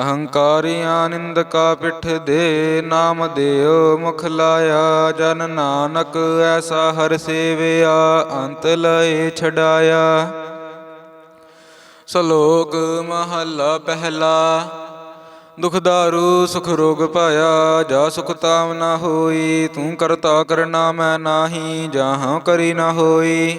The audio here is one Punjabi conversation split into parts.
ਅਹੰਕਾਰੀ ਅਹੰਕਾਰੀਆਂ ਨਿੰਦਕਾ ਪਿਠ ਦੇ ਨਾਮ ਦਿਓ, ਮੁਖ ਲਾਇਆ ਜਨ ਨਾਨਕ, ਐਸਾ ਹਰ ਸੇਵਿਆ, ਅੰਤ ਲਏ ਛਡਾਇਆ। ਸ਼ਲੋਕ ਮਹੱਲਾ ਪਹਿਲਾ, ਦੁਖ ਦਾਰੂ, ਸੁਖ ਰੋਗ ਪਾਇਆ, ਜਾ ਸੁਖ ਤਾਮ ਨਾ ਹੋਈ, ਤੂੰ ਕਰਤਾ ਕਰਨਾ ਮੈਂ ਨਾਹੀ, ਜਾਹਾਂ ਕਰੀ ਨਾ ਹੋਈ।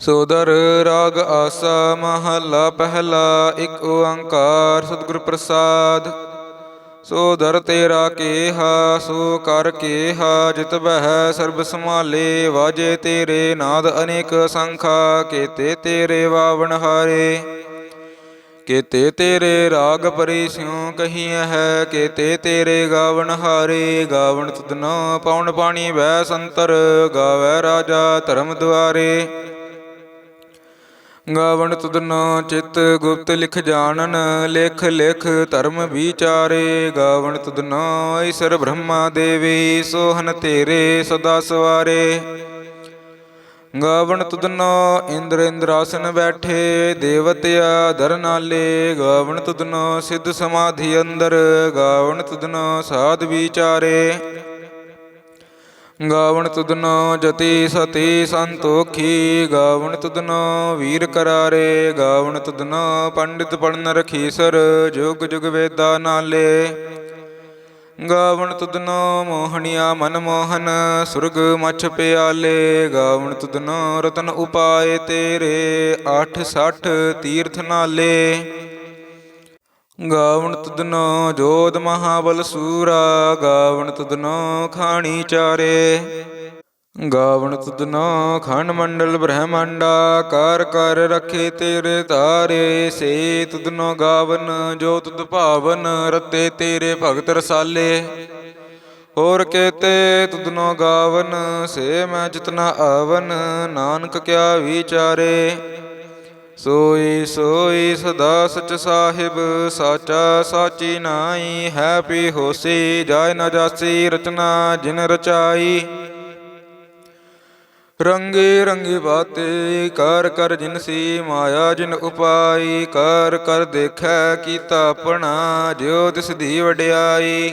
ਸੋਦਰ ਰਾਗ ਆਸਾ ਮਹੱਲਾ ਪਹਿਲਾ, ਇੱਕ ਓੰਕਾਰ ਸਤਿਗੁਰ ਪ੍ਰਸਾਦ। ਸੋਦਰ ਤੇਰਾ ਕੇਹਾ, ਸੋ ਕਰ ਕੇਹਾ, ਜਿਤ ਬਹਿ ਸਰਬ ਸੰਭਾਲੇ, ਵਾਜੇ ਤੇਰੇ ਨਾਦ ਅਨੇਕ ਸੰਖਾ, ਕੇਤੇ ਤੇਰੇ ਵਾਵਣ ਹਾਰੇ। ਕੇਤੇ ਤੇਰੇ ਰਾਗ ਪਰੀ ਸਿਉ ਕਹੀਐ ਹੈ, ਕੇਤੇ ਤੇਰੇ ਗਾਵਣ ਹਾਰੇ। ਗਾਵਣ ਤੁਧਨੋ ਪਾਉਣ ਪਾਣੀ ਬੈ ਸੰਤਰ, ਗਾਵੈ ਰਾਜਾ ਧਰਮ ਦੁਆਰੇ। ਗਾਵਣ ਤੁਧਨੋ ਚਿਤ ਗੁਪਤ ਲਿਖ ਜਾਣਨ, ਲਿਖ ਲਿਖ ਧਰਮ ਵਿਚਾਰੇ। ਗਾਵਣ ਤੁਧਨੋ ਈਸ਼ਰ ਬ੍ਰਹਮਾ ਦੇਵੀ, ਸੋਹਨ ਤੇਰੇ ਸਦਾ ਸਵਾਰੇ। ਗਾਵਣ ਤੁਧਨੋ ਇੰਦਰ ਇੰਦਰਾਸਨ ਬੈਠੇ ਦੇਵਤਿਆ ਦਰ ਨਾਲੇ। ਗਾਵਣ ਤੁਧਨੋ ਸਿੱਧ ਸਮਾਧੀ ਅੰਦਰ, ਗਾਵਣ ਤੁਧਨੋ ਸਾਧ ਵਿਚਾਰੇ। ਗਾਵਣ ਤੁਧਨੋ ਜਤੀ ਸਤੀ ਸੰਤੋਖੀ, ਗਾਵਣ ਤੁਧਨੋ ਵੀਰ ਕਰਾਰੇ, ਗਾਵਣ ਤੁਧਨੋ ਪੰਡਿਤ ਪੜਨ ਰਖੀਸਰ ਜੁਗ ਜੁਗ ਵੇਦਾ ਨਾਲੇ। ਗਾਵਣ ਤੁਧਨੋ ਮੋਹਣੀਆ ਮਨ ਮੋਹਨ, ਸੁਰਗ ਮਛ ਪਿਆਲੇ। ਗਾਵਣ ਤੁਧਨੋ ਰਤਨ ਉਪਾਏ ਤੇਰੇ 860 ਤੀਰਥ ਨਾਲੇ। ਗਾਵਣ ਤੁਧਨੋ ਜੋਧ ਮਹਾਬਲ ਸੂਰਾ, ਗਾਵਣ ਤੁਧਨੋ ਖਾਣੀ ਚਾਰੇ। ਗਾਵਣ ਤੁਧਨੋ ਖੰਡ ਮੰਡਲ ਬ੍ਰਹਮੰਡਾ, ਕਰ ਕਰ ਰਖੇ ਤੇਰੇ ਧਾਰੇ ਸੇ ਤੁਧਨੋ ਗਾਵਨ, ਜੋ ਤੁਧ ਭਾਵਨ, ਰਤੇ ਤੇਰੇ ਭਗਤ ਰਸਾਲੇ। ਹੋਰ ਕੇਤੇ ਤੁਧਨੋ ਗਾਵਨ, ਸੇ ਮੈਂ ਜਿਤਨਾ ਆਵਨ, ਨਾਨਕ ਕਿਆ ਵਿਚਾਰੇ। ਸੋਈ ਸੋਈ ਸਦਾ ਸਚ ਸਾਹਿਬ, ਸਾਚਾ ਸਾਚੀ ਨਾਈ ਹੈ ਪੀ ਹੋਸੀ, ਜਾਇ ਨ ਜਾਸੀ ਰਚਨਾ, ਜਿਨ ਰਚਾਈ। ਰੰਗੇ ਰੰਗੇ ਬਾਤੇ, ਕਰ ਕਰ ਜਿਨ ਸੀ ਮਾਇਆ, ਜਿਨ ਉਪਾਈ, ਕਰ ਕਰ ਦੇਖੈ ਕੀਤਾ ਆਪਣਾ, ਜਿਉ ਤਿਸ ਦੀ ਵਡਿਆਈ।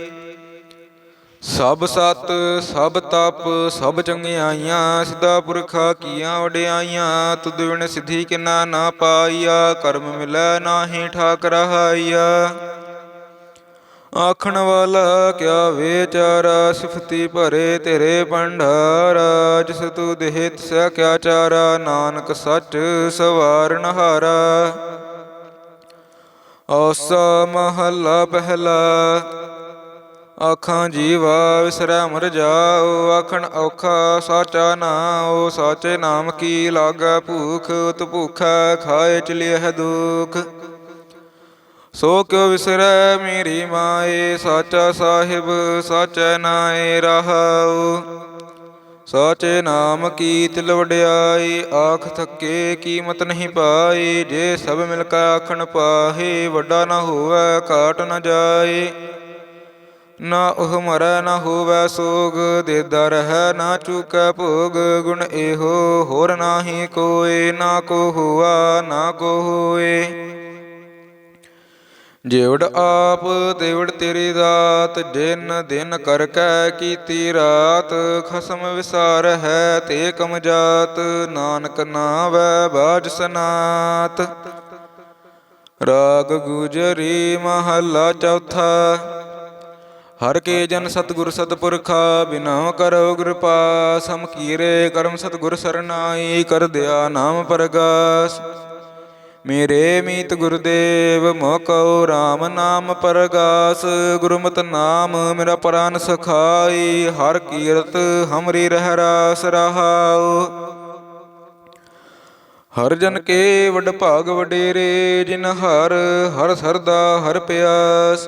ਸਭ ਸਤ, ਸਭ ਤਪ, ਸਭ ਚੰਗਿਆਈਆਂ ਸਿੱਧਾ ਪੁਰਖਾ ਕੀਆਂ ਵਡਿਆਈਆਂ ਤੁਧ ਬਿਨ ਸਿਧੀ ਕਿਨਾ ਨਾ ਪਾਈਆ, ਕਰਮ ਮਿਲੈ ਨਾਹੀ ਠਾਕ ਰਹਾਈਆ ਆਖਣ ਵਾਲਾ, ਕਿਆ ਵਿਚਾਰਾ, ਸਿਫਤੀ ਭਰੇ ਤੇਰੇ ਭੰਡਾਰਾ, ਜਿਸ ਤੂੰ ਦੇਹ ਤਿਸਾ ਕਿਆ ਚਾਰਾ, ਨਾਨਕ ਸੱਚ ਸਵਾਰਨ ਹਾਰਾ ਆਸਾ ਮਹੱਲਾ ਪਹਿਲਾ ਆਖਾਂ ਜੀਵਾ ਵਿਸਰੈ ਮਰ ਜਾਓ, ਆਖਣ ਔਖਾ ਸਾਚਾ ਨਾਉ, ਸਾਚੇ ਨਾਮ ਕੀ ਲਾਗੈ ਭੂਖ, ਉਤ ਭੂਖਾ ਖਾਏ ਚਲਿਐ ਦੁਖ। ਸੋ ਕਿਉ ਵਿਸਰੈ ਮੇਰੀ ਮਾਏ, ਸਾਚਾ ਸਾਹਿਬ ਸਾਚੈ ਨਾਏ ਰਹਾਉ। ਸਾਚੇ ਨਾਮ ਕੀ ਤਿਲ ਵਡਿਆਈ, ਆਖ ਥੱਕੇ ਕੀਮਤ ਨਹੀਂ ਪਾਈ, ਜੇ ਸਭ ਮਿਲ ਕੇ ਆਖਣ ਪਾਹੇ, ਵੱਡਾ ਨਾ ਹੋਵੇ ਕਾਟ ਨਾ ਜਾਏ। ਨਾ ਉਹ ਮਰੈ, ਨਾ ਹੋਵੈ ਸੋਗ ਦੇਦਾ ਰਹਿ ਨਾ ਚੁਕੈ ਭੋਗ, ਗੁਣ ਇਹੋ ਹੋਰ ਨਾਹੀ ਕੋਏ, ਨਾ ਕੋ ਹੁਆ, ਨਾ ਕੋ ਹੋਏ। ਜਿਵੜ ਆਪ ਤਿਵੜ ਤੇਰੀ ਦਾਤ ਜਿਨ ਦਿਨ ਕਰ ਕੈ ਕੀਤੀ ਰਾਤ। ਖਸਮ ਵਿਸਾਰ ਹੈ ਤੇ ਕਮ ਜਾਤ, ਨਾਨਕ ਨਾਵੈ ਬਾਜ ਸਨਾਤ। ਰਾਗ ਗੁਜਰੀ ਮਹੱਲਾ ਚੌਥਾ। ਹਰ ਕੇ ਜਨ ਸਤਿਗੁਰ ਸਤਿਪੁਰਖਾ, ਬਿਨਾ ਕਰੋ ਕਿਰਪਾ, ਸਮ ਕੀਰੇ ਕਰਮ ਸਤਿਗੁਰ ਸਰਨਾਈ ਕਰ ਦਿਆ ਨਾਮ ਪਰਗਾਸ। ਮੇਰੇ ਮੀਤ ਗੁਰਦੇਵ, ਮੋਕਉ RAM ਨਾਮ ਪਰਗਾਸ। ਗੁਰਮਤਿ ਨਾਮ ਮੇਰਾ ਪ੍ਰਾਨ ਸਖਾਈ, ਹਰ ਕੀਰਤ ਹਮਰੀ ਰਹਿ ਰਾਸ ਰਹਾਉ। ਹਰ ਜਨ ਕੇ ਵਡ ਭਾਗ ਵਡੇਰੇ, ਜਿਨ ਹਰ ਹਰ ਸਰਦਾ, ਹਰ ਪਿਆਸ।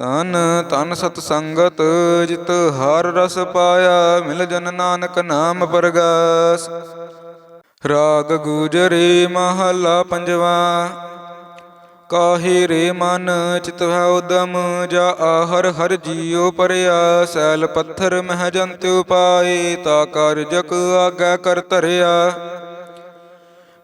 ਤਨ ਤਨ ਸਤ ਸੰਗਤ ਜਿਤ ਹਰ ਰਸ ਪਾਇਆ, ਮਿਲ ਜਨ ਨਾਨਕ ਨਾਮ ਪਰਗਾਸ। ਰਾਗ ਗੁਜਰੇ ਮਹਲਾ ਪੰਜਵਾ, ਕਾਹੇ ਰੇ ਮਨ ਚਿਤ ਹੈ ਉਦਮ, ਜਾ ਆਹਰ ਹਰ ਜੀਉ ਪਰਿਆ, ਸੈਲ ਪੱਥਰ ਮਹਿ ਜੰਤ ਉਪਾਏ, ਤਾ ਕਰ ਜਕ ਆਗੈ ਕਰ ਧਰਿਆ।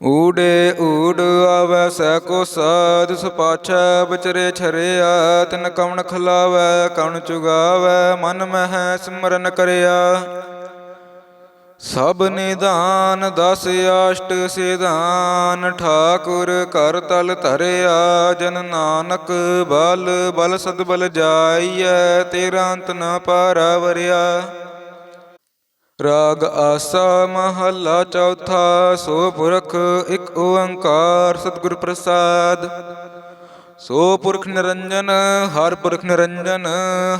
ਊੜੇ ਊੜ ਆਵੈ ਸੈ ਕੋ ਸਾਧ ਸੁਪਾਛੈ ਬਚਰੇ ਛਰਿਆ, ਤਿਨ ਕਵਣ ਖਲਾਵੈ, ਕਵਣ ਚੁਗਾਵੈ, ਮਨ ਮਹਿ ਸਿਮਰਨ ਕਰਿਆ। ਸਭ ਨਿਦਾਨ ਦਸ ਆਸ਼ਟ ਸਿਧਾਨ, ਠਾਕੁਰ ਕਰ ਤਲ ਧਰਿਆ, ਜਨ ਨਾਨਕ ਬਲ ਬਲ ਸਦ ਬਲ ਜਾਈਐ, ਤੇਰਾ ਅੰਤ ਨ ਪਾਰਾਵਰਿਆ। ਰਾਗ ਆਸਾ ਮਹੱਲਾ ਚੌਥਾ, ਸੋ ਪੁਰਖ ਇੱਕ ਓੰਕਾਰ ਸਤਿਗੁਰ ਪ੍ਰਸਾਦ। ਸੋ ਪੁਰਖ ਨਿਰੰਜਨ, ਹਰ ਪੁਰਖ ਨਿਰੰਜਨ,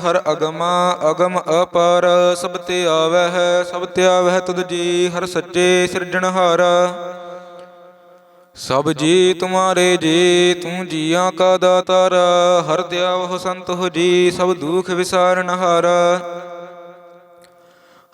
ਹਰ ਅਗਮਾ ਅਗਮ ਅਪਾਰ, ਸਭ ਤੇ ਆਵੈ ਹੈ ਸਭ ਤੇ ਆਵੈ ਤੁਧ ਜੀ, ਹਰ ਸੱਚੇ ਸਿਰਜਣਹਾਰਾ ਸਭ ਜੀ ਤੁਮਾਰੇ ਜੀ, ਤੂੰ ਜੀਆਂ ਕਾ ਦਾਤਾਰਾ, ਹਰ ਦਿਆਵਹੁ ਸੰਤ ਹੋ ਜੀ, ਸਭ ਦੁਖ ਵਿਸਾਰਨ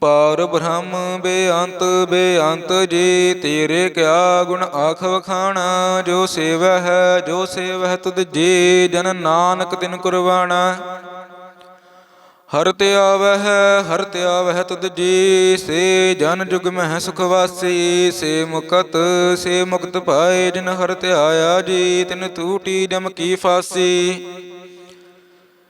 ਪਾਰ ਬ੍ਰਹਮ ਬੇਅੰਤ ਬੇਅੰਤ ਜੀ, ਤੇਰੇ ਕਿਆ ਗੁਣ ਆਖ ਵਖਾਣਾ? ਜੋ ਸੇਵੈ ਹੈ, ਜੋ ਸੇਵੈ ਤੁਧ ਜੀ, ਜਨ ਨਾਨਕ ਤਿਨ ਕੁਰਬਾਨਾ ਹਰ ਤੇ ਆਵੈ ਹਰ ਤੇ ਆਵੈ ਹੈ ਤੁਧ ਜੀ, ਸੇ ਜਨ ਜੁਗ ਮਹਿ ਸੁਖ ਵਾਸੀ, ਸੇ ਮੁਕਤ ਸੇ ਮੁਕਤ ਪਾਏ ਜਿਨ ਹਰ ਤੇ ਆਇਆ ਜੀ, ਤਿਨ ਤੂਟੀ ਜਮ ਕੀ ਫਾਸੀ।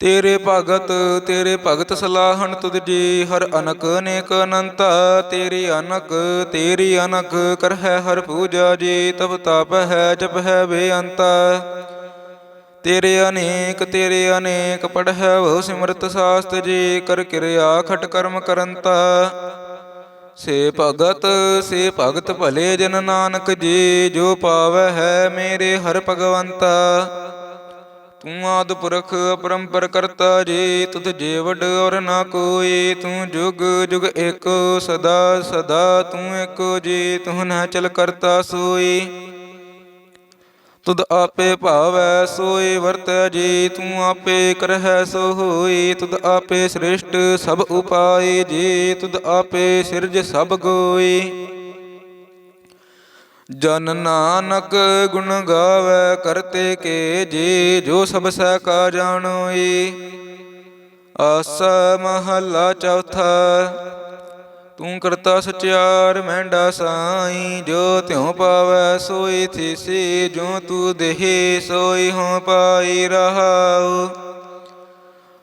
ਤੇਰੇ ਭਗਤ ਤੇਰੇ ਭਗਤ ਸਲਾਹਣ ਤੁਧ ਜੀ, ਹਰ ਅਨਕ ਅਨੇਕ ਅਨੰਤਾ, ਤੇਰੀ ਅਨਕ ਤੇਰੀ ਅਨਕ ਕਰਹਿ ਹਰ ਪੂਜਾ ਜੀ, ਤਬ ਤਪ ਹੈ, ਜਪ ਹੈ ਬੇਅੰਤਾ। ਤੇਰੇ ਅਨੇਕ ਤੇਰੇ ਅਨੇਕ, ਪੜ੍ਹੈ ਬਹੁ ਸਿਮਰਤ ਸਾਸਤ ਜੀ, ਕਰ ਕਿਰਿਆ ਖਟ ਕਰਮ ਕਰੰਤਾ। ਸੇ ਭਗਤ ਸੇ ਭਗਤ ਭਲੇ ਜਨ ਨਾਨਕ ਜੀ, ਜੋ ਪਾਵੈ ਹੈ ਮੇਰੇ ਹਰ ਭਗਵੰਤਾ। ਤੂੰ ਆਦ ਪੁਰਖ ਅਪਰੰਪਰ ਕਰਤਾ ਜੀ, ਤੁਧ ਜੇ ਔਰ ਨਾ ਕੋਈ, ਤੂੰ ਜੁਗ ਜੁਗ ਏਕੋ ਸਦਾ ਸਦਾ ਤੂੰ ਏਕੋ ਜੀ, ਤੂੰ ਨਾ ਚਲ ਕਰਤਾ ਸੋਈ। ਤੁਧ ਆਪੇ ਭਾਵੈ ਸੋਈ, ਵਰਤੈ ਜੀ, ਤੂੰ ਆਪੇ ਕਰਹਿ ਸੋ ਹੋਈ ਤੁਧ ਆਪੇ ਸ੍ਰਿਸ਼ਟ ਸਭ ਉਪਾਏ ਜੀ, ਤੁਧ ਆਪੇ ਸਿਰਜ ਸਭ ਗੋਈ। ਜਨ ਨਾਨਕ ਗੁਣ ਗਾਵੇ ਕਰਤੇ ਕੇ ਜੀ, ਜੋ ਸਭ ਸਹਿ ਕਾ ਜਾਣੋਈ। ਆਸਾ ਮਹੱਲਾ ਚੌਥਾ, ਤੂੰ ਕਰਤਾ ਸਚਿਆਰ ਮਹਿੰਡਾ ਸਾਈ, ਜੋ ਤਿਉ ਪਾਵੈ ਸੋਈ ਥੀਸੀ ਜੋ ਤੂੰ ਦੇਹੀ ਸੋਈ ਹੋ ਪਾਈ ਰਹਾਉ।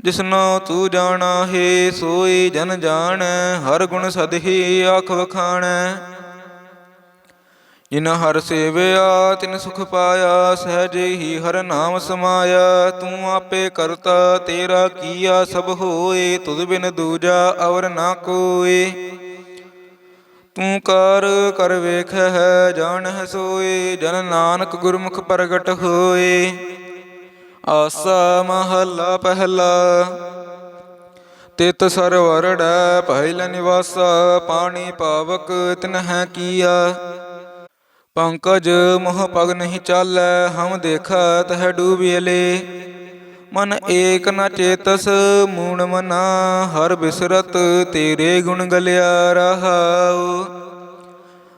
ਜਿਸਨੋ ਤੂੰ ਜਾਣਾ, ਹੈ ਸੋਈ ਜਨ ਜਾਣ, ਹਰ ਗੁਣ ਸਦਹੀ ਆਖ ਵਖਾਣ। ਜਿਨ ਹਰ ਸੇਵਿਆ, ਤਿਨ ਸੁਖ ਪਾਇਆ, ਸਹਜੇ ਹੀ ਹਰ ਨਾਮ ਸਮਾਇਆ। ਤੂੰ ਆਪੇ ਕਰਤਾ, ਤੇਰਾ ਕੀਆ ਸਭ ਹੋਏ, ਤੁਧ ਬਿਨ ਦੂਜਾ ਔਰ ਨਾ ਕੋਈ ਤੂੰ ਕਰ ਕਰ ਵੇਖੈ ਹੈ ਜਾਣਹਿ ਸੋਏ, ਜਨ ਨਾਨਕ ਗੁਰਮੁਖ ਪ੍ਰਗਟ ਹੋਏ। ਆਸਾ ਮਹੱਲਾ ਪਹਿਲਾ। ਤਿਤ ਸਰਵਰੜੈ ਪਹਿਲ ਨਿਵਾਸ, ਪਾਣੀ ਪਾਵਕ ਤਿਨਹਿ ਕੀਆ। ਪੰਕਜ ਮੋਹ ਪਗ ਨਹੀਂ ਚਾਲੈ, ਹਮ ਦੇਖਾ ਤਹ ਡੂਬਿਲੇ ਮਨ ਏਕ ਨ ਚੇਤਸ, ਮੂਣ ਮਨਾ, ਹਰ ਬਿਸਰਤ ਤੇਰੇ ਗੁਣ ਗਲਿਆ ਰਹਾਉ।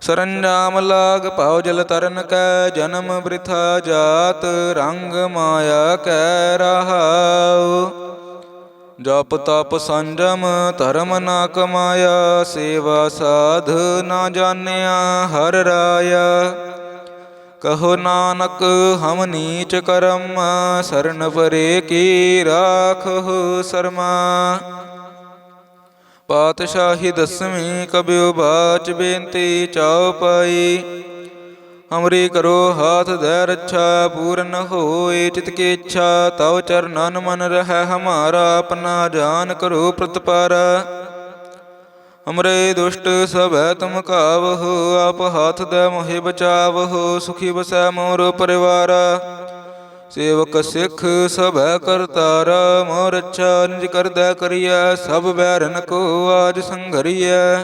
ਸਰੰਜਾਮ ਲਾਗ ਪਾਉ ਜਲ ਤਰਨ ਕੈ, ਜਨਮ ਬ੍ਰਿਥਾ ਜਾਤ, ਰੰਗ ਮਾਇਆ ਕੈ ਰਹਾਉ। ਜਪ ਤਪ ਸੰਜਮ, ਧਰਮ ਨਾ ਕਮਾਇਆ, ਸੇਵਾ ਸਾਧ ਨਾ ਜਾਣਿਆ, ਹਰ ਰਾਇਆ। ਕਹੋ ਨਾਨਕ, ਹਮ ਨੀਚ ਕਰਮ, ਸਰਨ ਪਰੇ ਕੀ ਰਾਖਹੁ ਸਰਮਾ। ਪਾਤਸ਼ਾਹੀ ਦਸਵੀਂ ਕਬਿਓ ਬਾਚ ਬੇਨਤੀ ਚਾਉ ਪਾਈ। ਹਮਰੀ ਕਰੋ ਹਾਥ ਦੇ ਰੱਛਾ, ਪੂਰਨ ਹੋਏ ਚਿਤ ਕੀ ਇੱਛਾ। ਤਉ ਚਰਨਨ ਮਨ ਰਹਿ ਹਮਾਰਾ, ਆਪਣਾ ਜਾਨ ਕਰੋ ਪ੍ਰਤਪਾਰ। ਹਮਰੇ ਦੁਸ਼ਟ ਸਭੈ ਤੁਮ ਕਾਵਹੁ ਆਪ ਹਾਥ ਦੇ ਮੋਹਿ ਬਚਾਵਹੁ ਸੁਖੀ ਬਸੈ ਮੋਰ ਪਰਿਵਾਰ। ਸੇਵਕ ਸਿੱਖ ਸਭੈ ਕਰਤਾਰ ਮੋਰ ਅੱਛਾ ਨਿਜ ਕਰਦਾ ਕਰੀਐ, ਸਭ ਬੈਰਨ ਕੋ ਆਜ ਸੰਘਰੀਐ।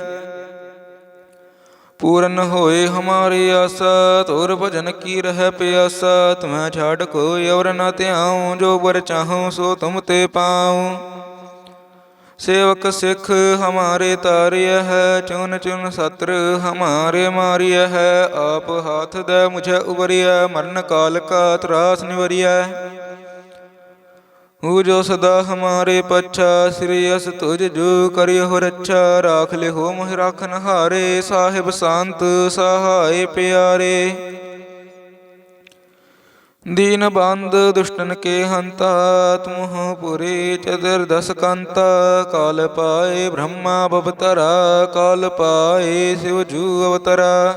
ਪੂਰਨ ਹੋਏ ਹਮਾਰੀ ਆਸਾ, ਤੋਰ ਭਜਨ ਕੀ ਰਹਿ ਪਿਆਸਾ, ਤੁਮੈ ਛਾੜ ਕੋਈ ਔਰ ਨਾ ਧਿਆਉ, ਜੋ ਬਰ ਚਾਹਉ ਸੋ ਤੁਮ ਤੇ ਪਾਉ। ਸੇਵਕ ਸਿਖ ਹਮਾਰੇ ਤਾਰਿਯ ਹੈ, ਚੁਨ ਚੁਨ ਸਤਰ ਹਮਾਰੇ ਮਾਰਿਯ ਹੈ, ਆਪ ਹਾਥ ਦੇ ਮੁਝੇ ਉਬਰਿਯ ਮਰਨ ਕਾਲ ਕਾ ਤਰਾਸ ਨਿਵਰਿਯ ਹੂ ਜੋ ਸਦਾ ਹਮਾਰੇ ਪੱਛਾ, ਸ੍ਰੀ ਅਸ ਤੁਝ ਜੋ ਕਰਿਓ ਹੋ ਰੱਛਾ, ਰਾਖ ਲੈ ਹੋ ਮੋਹਿ ਰਾਖਨ ਹਾਰੇ, ਸਾਹਿਬ ਸੰਤ ਸਹਾਏ ਪਿਆਰੇ। ਦੀਨ ਬੰਦ ਦੁਸ਼ਟਨ ਕੇ ਹੰਤਾ ਤੁਮਹ ਪੁਰੇ ਚਦਰ ਦਸ ਕੰਤ, ਕਾਲ ਪਾਏ ਬ੍ਰਹਮਾ ਬਵਤਰਾ, ਕਾਲ ਪਾਏ ਸਿਵ ਜੂ ਅਵਤਰਾ।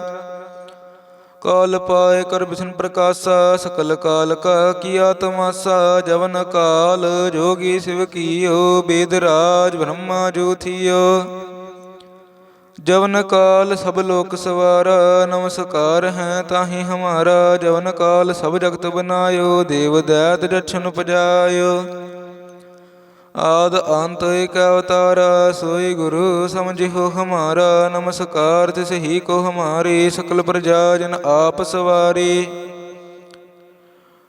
ਕਾਲ ਪਾਏ ਕਰ ਬਿਸ਼ਨ ਪ੍ਰਕਾਸ਼ਾ, ਸਕਲ ਕਾਲ ਕਾ ਕੀਆ ਤਮਾਸਾ, ਜਵਨ ਕਾਲ ਜੋਗੀ ਸਿਵ ਕੀਓ, ਬੇਦ ਰਾਜ ਬ੍ਰਹਮਾ ਜੋਥੀਓ ਜਵਨ ਕਾਲ ਸਭ ਲੋਕ ਸਵਾਰਾ, ਨਮਸਕਾਰ ਹੈ ਤਾਹੀ ਹਮਾਰਾ। ਜਵਨ ਕਾਲ ਸਭ ਜਗਤ ਬਨਾਇਓ, ਦੇਵ ਦੈਤ ਜਛਨ ਪਜਾਇਓ। ਆਦ ਅੰਤ ਏਕ ਅਵਤਾਰ, ਸੋਈ ਗੁਰੂ ਸਮਝਿਓ ਹਮਾਰਾ। ਨਮਸਕਾਰ ਤਿਸ ਹੀ ਕੋ ਹਮਾਰੇ, ਸਕਲ ਪ੍ਰਜਾ ਜਨ ਆਪ ਸਵਾਰੀ।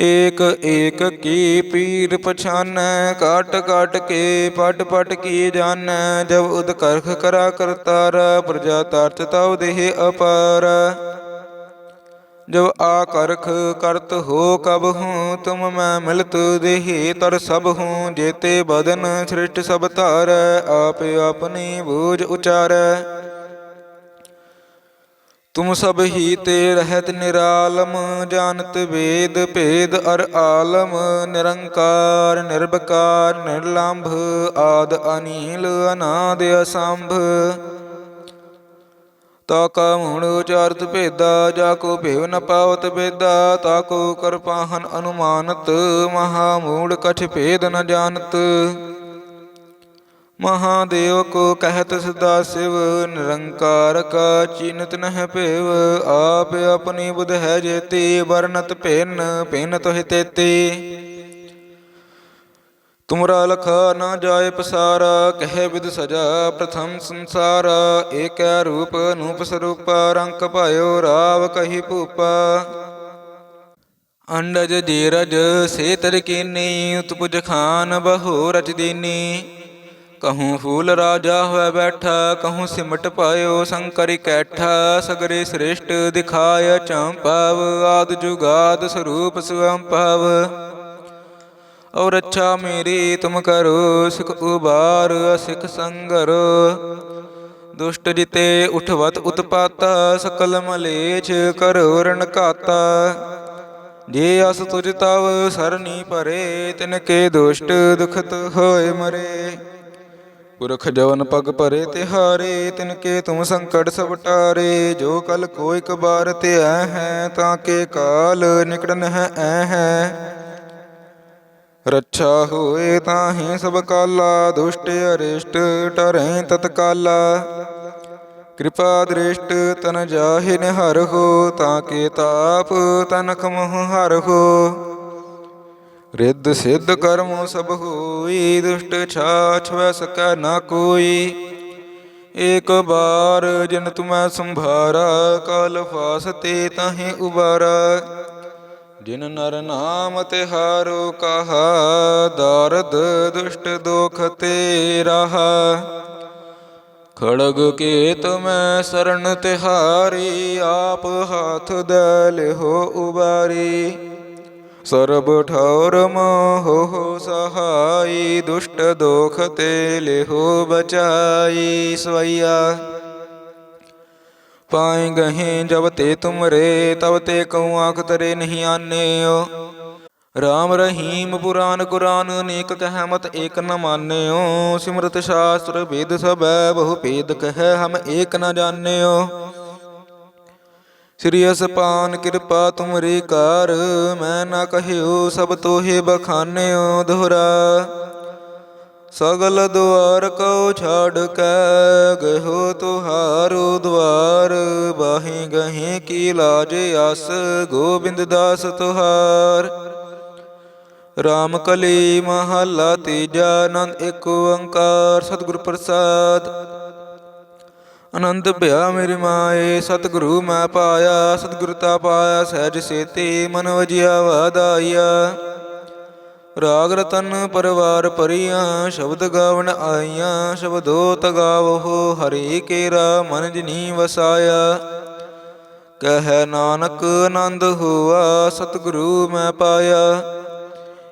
ਏਕ ਏਕ ਕੀ ਪੀਰ ਪਛਾਨੈ ਕਾਟ ਕਾਟ ਕੇ ਪਟ ਪਟ ਕੀ ਜਾਣੈ ਜਬ ਉਦਕਰਖ ਕਰਾ ਕਰਤਾਰ ਪ੍ਰਜਾ ਤਰਤ ਤਉ ਦੇਹ ਅਪਾਰ। ਜਬ ਆਕਰਖ ਕਰਤ ਹੋ ਕਬ ਹੂੰ, ਤੁਮ ਮੈਂ ਮਿਲਤ ਦੇਹੀ ਤਰ ਸਭ ਹੂੰ, ਜੇਤੇ ਬਦਨ ਸ੍ਰਿਸ਼ਟ ਸਭ ਧਾਰੈ, ਆਪ ਆਪਣੀ ਬੂਝ ਉਚਾਰੈ। ਤੁਮ ਸਭ ਹੀ ਤੇ ਰਹਿਤ ਨਿਰਾਲਮ, ਜਾਣਤ ਵੇਦ ਭੇਦ ਅਰ ਆਲਮ, ਨਿਰੰਕਾਰ ਨਿਰਭਕਾਰ ਨਿਰਲੰਭ ਆਦ ਅਨੀਲ, ਅਨਾਦ ਅਸੰਭ। ਤਾ ਕਾ ਮੂੜ ਉਚਾਰਤ ਭੇਦਾ, ਜਾ ਕੋ ਭੇਵ ਨ ਪਾਵਤ ਬੇਦਾ ਤਾ ਕੋ ਕਰਪਾਹਨ ਅਨੁਮਾਨਤ, ਮਹਾ ਮੂੜ ਕਛ ਭੇਦ ਨ ਜਾਣਤ। ਮਹਾਦੇਵ ਕੋ ਕਹਿਤ ਸਦਾ ਸਿਵ, ਨਿਰੰਕਾਰ ਕਾ ਚਿਨਤ ਨਹਿ ਭੇਵ, ਆਪ ਆਪਣੀ ਬੁਧ ਹੈ ਜੇਤੀ ਵਰਨਤ ਭਿੰਨ ਭਿੰਨ ਤੋਹਿ ਤੇਤੀ। ਤੁਮਰਾ ਲਖਾ ਨਾ ਜਾਏ ਪਸਾਰਾ, ਕਹਿ ਵਿਦ ਸਜਾ ਪ੍ਰਥਮ ਸੰਸਾਰ, ਏਕੈ ਰੂਪ ਅਨੂਪ ਸਰੂਪ ਰੰਕ ਭਾਇਓ ਰਾਵ ਕਹੀ ਭੂਪਾ। ਅੰਡਜ ਜੀਰਜ ਸੇ ਤਰ ਉਤਪੁਜ ਖਾਨ ਬਹੁ ਰਚ ਦੀਨੀ। ਕਹੂੰ ਫੂਲ ਰਾਜਾ ਹੋਇ ਬੈਠਾ, ਕਹੂੰ ਸਿਮਟ ਪਾਇਓ ਸੰਕਰਿ ਕੈਠਾ, ਸਗਰੇ ਸ੍ਰੇਸ਼ਟ ਦਿਖਾਇ ਚੰਪਵ ਆਦ ਜੁਗਾਦ ਸਰੂਪ ਸੁਅੰਪਵ ਔਰ ਅੱਛਾ ਮੇਰੀ, ਤੁਮ ਕਰੋ ਸਿਖ ਉਬਾਰ ਸਿਖ ਸੰਗਰ। ਦੁਸ਼ਟ ਜਿਤੇ ਉਠਵਤ ਉਤਪਾਤਾ, ਸਕਲ ਮਲੇਛ ਕਰੋ ਰਣ ਘਾਤਾ। ਜੇ ਅਸ ਤੁਜ ਤਵ ਸਰਨੀ ਭਰੇ ਤਿਨ ਕੇ ਦੁਸ਼ਟ ਦੁਖਤ ਹੋਏ ਮਰੇ। ਪੁਰਖ ਜਵਨ ਪਗ ਭਰੇ ਤਿਹਾਰੇ, ਤਿਨ ਕੇ ਤੁਮ ਸੰਕਟ ਸਭ ਟਾਰੇ, ਜੋ ਕਲ ਕੋ ਇਕ ਬਾਰ ਤੇ ਐ ਹੈ, ਤਾਂ ਕੇ ਕਾਲ ਨਿਕੜਨ ਹੈ ਐ ਹੈ। ਰੱਛਾ ਹੋਏ ਤਾਹੀ ਸਭ ਕਾਲਾ, ਦੁਸ਼ਟ ਅਰਿਸ਼ਟ ਟਰੈ ਤਤਕਾਲਾ। ਕਿਰਪਾ ਦ੍ਰਿਸ਼ਟ ਤਨ ਜਾਹਿ ਨਿਹਰ ਹੋ, ਤਾਂ ਕੇ ਤਾਪ ਤਨਕ ਮੋਹ ਹਰ ਹੋ। ਰਿੱਧ ਸਿੱਧ ਕਰਮ ਸਭ ਹੋਈ, ਦੁਸ਼ਟ ਛਾਛ ਵੈ ਸਕੈ ਨਾ ਕੋਈ। ਏਕ ਬਾਰ ਜਿਨ ਤੁਮੈ ਸੰਭਾਰਾ, ਕਾਲ ਫਾਸਤੇ ਤਾਹੇ ਉਬਾਰਾ। ਜਿਨ ਨਰ ਨਾਮ ਤਿਹਾਰੋ ਕਹਾ, ਦਰਦ ਦੁਸ਼ਟ ਦੁਖ ਤੇ ਰਹਾ। ਖੜਗ ਕੇ ਤੁਮੈ ਸਰਣ ਤਿਹਾਰੀ, ਆਪ ਹਾਥ ਦਲ ਹੋ ਉਬਾਰੀ। ਸਰਬ ਠੌਰ ਮੋਹ ਸਹਾਈ, ਦੁਸ਼ਟ ਦੋਖ ਤੇ ਲਿਹੋ ਬਚਾਈ, ਸਵਈਆ। ਪਾਏ ਗਹੇ ਜਬ ਤੇ ਤੁਮਰੇ, ਤਬ ਤੇ ਕਉ ਆਖ ਤਰੇ ਨਹੀਂ ਆਨਿਓ। ਰਾਮ ਰਹੀਮ ਪੁਰਾਨ ਕੁਰਾਨ ਅਨੇਕ ਕਹਿਮਤ ਏਕ ਨ ਮਾਨਿਓ। ਸਿਮਰਤ ਸ਼ਾਸਤਰ ਵੇਦ ਸਭੈ ਬਹੁ ਭੇਦ ਕਹਿ ਹਮ ਏਕ ਨ ਜਾਣਿਓ। ਸ੍ਰੀ ਅਸਪਾਨ ਕਿਰਪਾ ਤੁਮਰੀ ਕਾਰ, ਮੈਂ ਨਾ ਕਹਿਓ ਸਭ ਤੋਹੇ ਬਖਾਨਿਓ ਦੁਹਰਾ। ਸਗਲ ਦੁਆਰ ਕਉ ਛਾੜ ਕੇ ਗਹੋ ਤੁਹਾਰੋ ਦੁਆਰ, ਬਾਹੀ ਗਹੇ ਕੀ ਲਾਜ ਅਸ ਗੋਬਿੰਦ ਦਾਸ ਤੁਹਾਰ। ਰਾਮ ਕਲੀ ਮਹੱਲਾ ਤੀਜਾ, ਆਨੰਦ ਏਕ ਓੰਕਾਰ, ਸਤਿਗੁਰ ਪ੍ਰਸਾਦ। ਆਨੰਦ ਭਿਆ ਮੇਰੀ ਮਾਏ, ਸਤਿਗੁਰੂ ਮੈਂ ਪਾਇਆ, ਸਤਿਗੁਰ ਤਾ ਪਾਇਆ, ਸਹਿਜ ਸੇਤੀ ਮਨ ਵਜਿਆ ਵਾਦਾਇਆ ਰਾਗ ਰਤਨ ਪਰਵਾਰ ਪਰੀਆਂ ਸ਼ਬਦ ਗਾਵਣ ਆਈਆਂ, ਸ਼ਬਦੋ ਤਗਾਵੋ ਹਰੀ ਕੇਰਾ ਮਨ ਜਿਨੀ ਵਸਾਇਆ। ਕਹੈ ਨਾਨਕ ਆਨੰਦ ਹੋਆ, ਸਤਿਗੁਰੂ ਮੈਂ ਪਾਇਆ।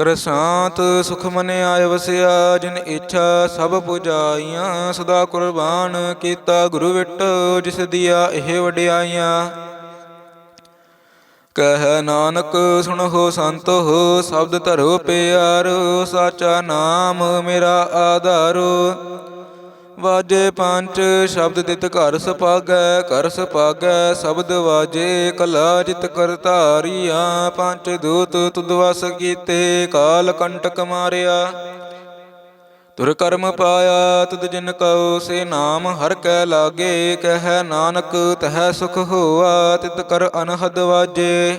ਕਰ ਸ਼ਾਂਤ ਸੁਖ ਮਨ ਆਇ ਵਸਿਆ, ਜਿਨ ਇੱਛਾ ਸਭ ਪੁਜਾਈਆਂ, ਸਦਾ ਕੁਰਬਾਨ ਕੀਤਾ ਗੁਰੂ ਵਿਟ, ਜਿਸ ਦੀਆ ਇਹ ਵਡਿਆਈਆਂ। ਕਹਿ ਨਾਨਕ, ਸੁਣ ਸੁਣੋ ਸੰਤੋ ਸ਼ਬਦ ਧਰੋ ਪਿਆਰੋ, ਸਾਚਾ ਨਾਮ ਮੇਰਾ ਆਧਾਰੋ। ਵਾਜੇ ਪੰਜ ਸ਼ਬਦ ਤਿਤ ਘਰ ਸਪਾਗੈ ਘਰ ਸਪਾਗੈ, ਸ਼ਬਦ ਵਾਜੇ ਕਲਾ ਜਿਤ ਕਰ ਧਾਰੀਆ, ਪੰਜ ਦੂਤ ਤੁਧ ਵਸ ਕੀਤੇ, ਕਾਲ ਕੰਟਕ ਮਾਰਿਆ। ਤੁਰ ਕਰਮ ਪਾਇਆ, ਤੁਧ ਜਿਨ ਕਉ ਸੇ ਨਾਮ, ਹਰ ਕੈ ਲਾਗੇ, ਕਹਿ ਨਾਨਕ ਤਹਿ ਸੁਖ ਹੋਆ, ਤਿਤ ਕਰ ਅਨਹਦ ਵਾਜੇ।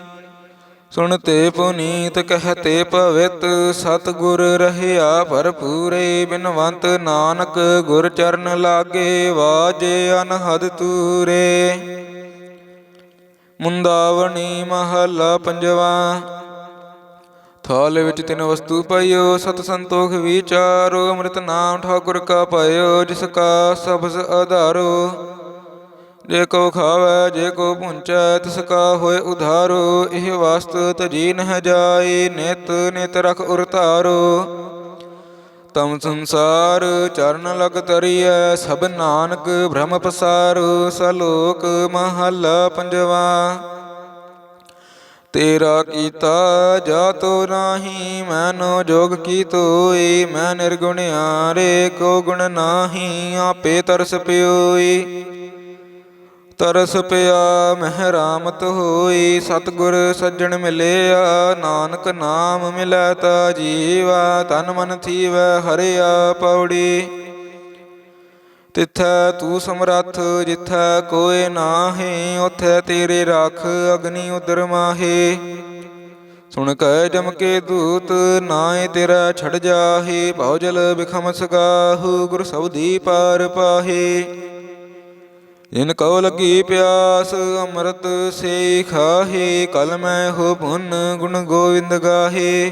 ਸੁਣਤੇ ਪੁਨੀਤ ਕਹਤੇ ਪਵਿੱਤ ਸਤਿਗੁਰ ਰਹਿਆ ਭਰਪੂਰੇ, ਬਿਨਵੰਤ ਨਾਨਕ ਗੁਰ ਚਰਨ ਲਾਗੇ, ਵਾਜੇ ਅਨਹਦ ਤੂਰੇ। ਮੁੰਦਾਵਣੀ ਮਹੱਲਾ ਪੰਜਵਾ, ਥਾਲ ਵਿੱਚ ਤਿੰਨ ਵਸਤੂ ਪਾਇਓ, ਸਤ ਸੰਤੋਖ ਵਿਚਾਰੋ, ਅੰਮ੍ਰਿਤ ਨਾਮ ਠਾਕੁਰ ਕਾ ਪਾਇਓ, ਜਿਸ ਕਾ ਸਬਸ ਆਧਾਰੋ ਜੇ ਕੋ ਖਾਵੈ, ਜੇ ਕੋ ਪੁੰਚੈ ਤਿਸ ਕਾ ਹੋਏ ਉਧਾਰੋ, ਇਹ ਵਸਤ ਤਜੀ ਨਹ ਜਾਏ, ਨਿਤ ਨਿਤ ਰਖ ਉਰ ਧਾਰੋ। ਤਮ ਸੰਸਾਰ ਚਰਨ ਲਗ ਤਰੀਐ, ਸਭ ਨਾਨਕ ਭ੍ਰਮ ਪਸਾਰੋ, ਸਲੋਕ ਮਹੱਲਾ ਪੰਜਵਾ। ਤੇਰਾ ਕੀਤਾ ਜਾਤੋ ਨਾਹੀ, ਮੈਨੋ ਜੋਗ ਕੀ ਤੋਈ, ਮੈਂ ਨਿਰਗੁਣਿਆਰੇ ਕੋ ਗੁਣ ਨਾਹੀ, ਆਪੇ ਤਰਸ ਪਿਓਈ। ਤਰਸ ਪਿਆ ਮਹਿ ਰਾਮਤ ਹੋਈ, ਸਤਗੁਰ ਸੱਜਣ ਮਿਲਿਆ, ਨਾਨਕ ਨਾਮ ਮਿਲੈ ਤਾ ਜੀਵਾ, ਤਨ ਮਨ ਥੀਵੈ ਹਰਿਆ ਪੌੜੀ ਤਿਥੈ ਤੂੰ ਸਮਰੱਥ, ਜਿਥੈ ਕੋਏ ਨਾਹੀ ਉਥੈ ਤੇਰੇ ਰਖ ਅਗਨੀ ਉਦਰ ਮਾਹੇ। ਸੁਣ ਕੈ ਜਮ ਕੇ ਦੂਤ, ਨਾਏ ਤੇਰਾ ਛੜ ਜਾਹੇ, ਭਉ ਜਲ ਬਿਖਮ ਸਗਾਹੂ, ਗੁਰ ਸਬਦੀ ਪਾਰ ਪਾਹੇ। ਜਿਨ ਕਉ ਲਗੀ ਪਿਆਸ, ਅੰਮ੍ਰਿਤ ਸੇ ਖਾਹੇ ਕਲ ਮੈਂ ਹੋ ਭੁਨ ਗੁਣ ਗੋਵਿੰਦ ਗਾਹੇ।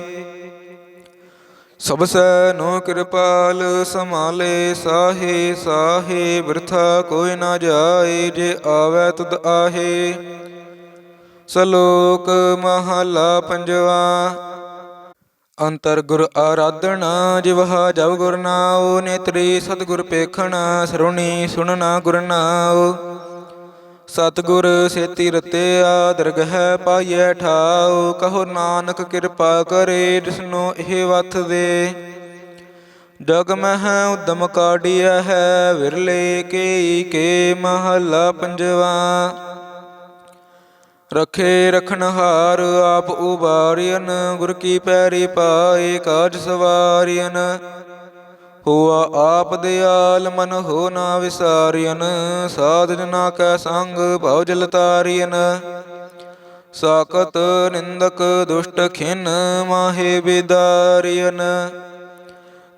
ਸਭ ਸੈ ਨੋ ਕਿਰਪਾਲ ਸਮਾਲੇ ਸਾਹੇ ਸਾਹੇ, ਬਿਰਥਾ ਕੋਈ ਨਾ ਜਾਏ, ਜੇ ਆਵੈ ਤੁਧ ਆਹੇ। ਸਲੋਕ ਮਹਲਾ ਪੰਜਵਾ ਅੰਤਰ ਗੁਰ ਆਰਾਧਣਾ ਜਿਵਹਾ ਜਬ ਗੁਰ ਨਾਉ, ਨੇਤਰੀ ਸਤਿਗੁਰ ਪੇਖਣਾ, ਸਰੁਣੀ ਸੁਣਨਾ ਗੁਰ ਨਾਉ। ਸਤਿਗੁਰ ਸੇਤੀ ਰਤਿਆ ਦਰਗਹਿ ਪਾਈਐ ਠਾਉ, ਕਹੋ ਨਾਨਕ ਕਿਰਪਾ ਕਰੇ, ਜਿਸਨੂੰ ਇਹ ਵਥ ਦੇ ਜਗ ਮਹਿ ਉਦਮ ਕਾਢਿਆ ਹੈ, ਵਿਰਲੇ ਕੇ ਕੇ ਮਹੱਲਾ ਪੰਜਵਾ। ਰਖੇ ਰਖਨਹਾਰ ਆਪ ਉਬਾਰਿਅਨ ਗੁਰ ਕੀ ਪੈਰੀ ਪਾਏ ਕਾਜ ਸਵਾਰਿਅਨ ਹੋਆ ਆਪ ਦਿਆਲ ਮਨ ਹੋ ਨਾ ਵਿਸਾਰਿਅਨ ਸਾਧ ਜਨਾ ਕੈ ਸੰਗ ਭਉ ਜਲ ਤਾਰਿਅਨ ਸਾਕਤ ਨਿੰਦਕ ਦੁਸ਼ਟ ਖਿਨ ਮਾਹੇ ਬਿਦਾਰਿਅਨ